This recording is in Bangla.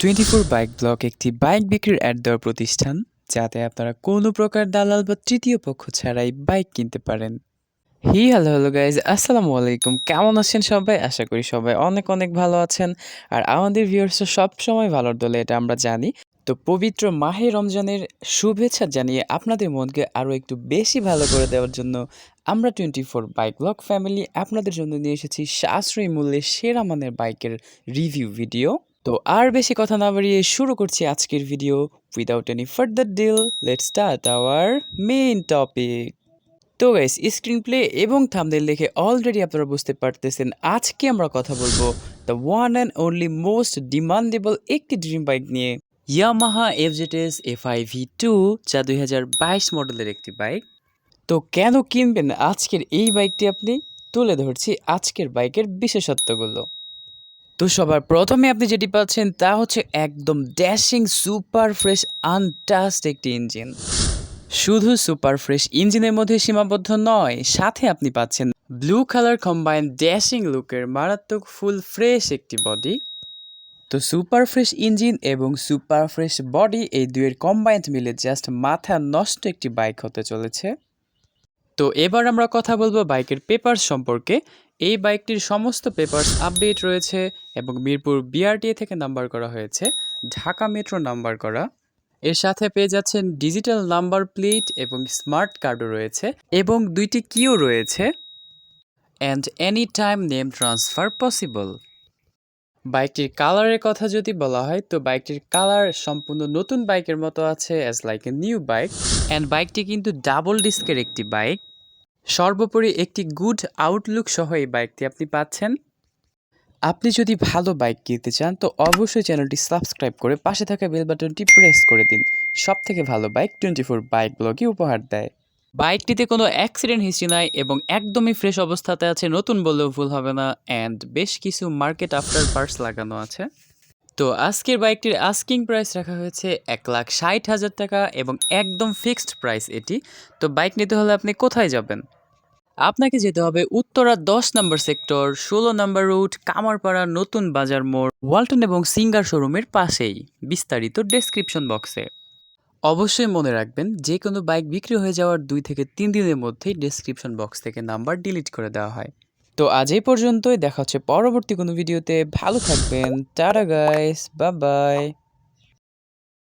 টোয়েন্টি ফোর বাইক ব্লক একটি বাইক বিক্রির অ্যাড দেওয়ার প্রতিষ্ঠান, যাতে আপনারা কোনো প্রকার দালাল বা তৃতীয় পক্ষ ছাড়াই বাইক কিনতে পারেন। হি, হ্যালো হ্যালো গাইজ আসসালামু আলাইকুম। কেমন আছেন সবাই? আশা করি সবাই অনেক অনেক ভালো আছেন। আর আমাদের ভিউয়ার্সও সব সময় ভালোর দলে, এটা আমরা জানি। তো পবিত্র মাহে রমজানের শুভেচ্ছা জানিয়ে আপনাদের মনকে আরও একটু বেশি ভালো করে দেওয়ার জন্য আমরা twenty four bike block family আপনাদের জন্য নিয়ে এসেছি সাশ্রয়ী মূল্যে সেরা মানের বাইকের রিভিউ ভিডিও তো আর বেশি কথা না বাড়িয়ে শুরু করছি আজকের video without any further deal let start our main topic তো গাইস স্ক্রিন প্লে এবং থামদেল দেখে অলরেডি আপনারা বুঝতে পারতেছেন আজকে আমরা কথা বলব the one and only most demandable একটি ড্রিম বাইক নিয়ে। Yamaha FZS F I V two যা দুই হাজার বাইশ মডেলের একটি বাইক তো কেন কিনবেন আজকের এই বাইকটি আপনি? তুলে ধরছি আজকের বাইকের বিশেষত্বগুলো। তো সবার প্রথমে আপনি যেটি পাচ্ছেন তা হচ্ছে একদম ড্যাশিং সুপার ফ্রেশ আনটাস্ট একটি ইঞ্জিন শুধু সুপার ফ্রেশ ইঞ্জিনের মধ্যে সীমাবদ্ধ নয়, সাথে আপনি পাচ্ছেন ব্লু কালার কম্বাইন ড্যাশিং লুকের মারাত্মক ফুল ফ্রেশ একটি বডি তো সুপার ফ্রেশ ইঞ্জিন এবং সুপার ফ্রেশ বডি এই দুয়ের কম্বাইন্ড মিলে জাস্ট মাথা নষ্ট একটি বাইক হতে চলেছে। তো এবার আমরা কথা বলব বাইকের পেপারস সম্পর্কে। এই বাইকটির সমস্ত পেপারস আপডেট রয়েছে এবং মিরপুর বিআরটিএ থেকে নাম্বার করা হয়েছে। ঢাকা মেট্রো নাম্বার করা। এর সাথে পেয়ে যাচ্ছেন ডিজিটাল নাম্বার প্লেট এবং স্মার্ট কার্ডও রয়েছে এবং দুইটি কিও রয়েছে। And any time name transfer possible বাইকটির কালারের কথা যদি বলা হয়, তো বাইকটির কালার সম্পূর্ণ নতুন বাইকের মতো আছে as like a new bike and বাইকটি কিন্তু ডাবল ডিস্কের একটি বাইক সর্বোপরি একটি গুড আউটলুক সহ এই বাইকটি আপনি পাচ্ছেন। আপনি যদি ভালো বাইক কিনতে চান, তো অবশ্যই চ্যানেলটি সাবস্ক্রাইব করে পাশে থাকা বেল বাটনটি প্রেস করে দিন। সব থেকে ভালো বাইক টোয়েন্টি ফোর বাইক ব্লগই উপহার দেয়। বাইকটিতে কোনো অ্যাক্সিডেন্ট হিস্ট্রি নাই এবং একদমই ফ্রেশ অবস্থাতে আছে, নতুন বললেও ভুল হবে না অ্যান্ড বেশ কিছু মার্কেট আফটার পার্টস লাগানো আছে। তো আজকের বাইকটির আস্কিং প্রাইস রাখা হয়েছে এক লাখ ষাট হাজার টাকা এবং একদম ফিক্সড প্রাইস এটি। তো বাইক নিতে হলে আপনি কোথায় যাবেন? আপনাকে যেতে হবে উত্তরা দশ নম্বর সেক্টর, ষোলো নম্বর রুট, কামারপাড়া নতুন বাজার মোড়, ওয়ালটন এবং সিঙ্গার শোরুমের পাশেই, বিস্তারিত ডেসক্রিপশন বক্সে অবশ্যই মনে রাখবেন, যে কোনো বাইক বিক্রি হয়ে যাওয়ার দুই থেকে তিন দিনের মধ্যেই ডেসক্রিপশন বক্স থেকে নাম্বার ডিলিট করে দেওয়া হয়। তো আজ এই পর্যন্তই, দেখা হচ্ছে পরবর্তী কোনো ভিডিওতে ভালো থাকবেন, টাটা গাইস বা বাই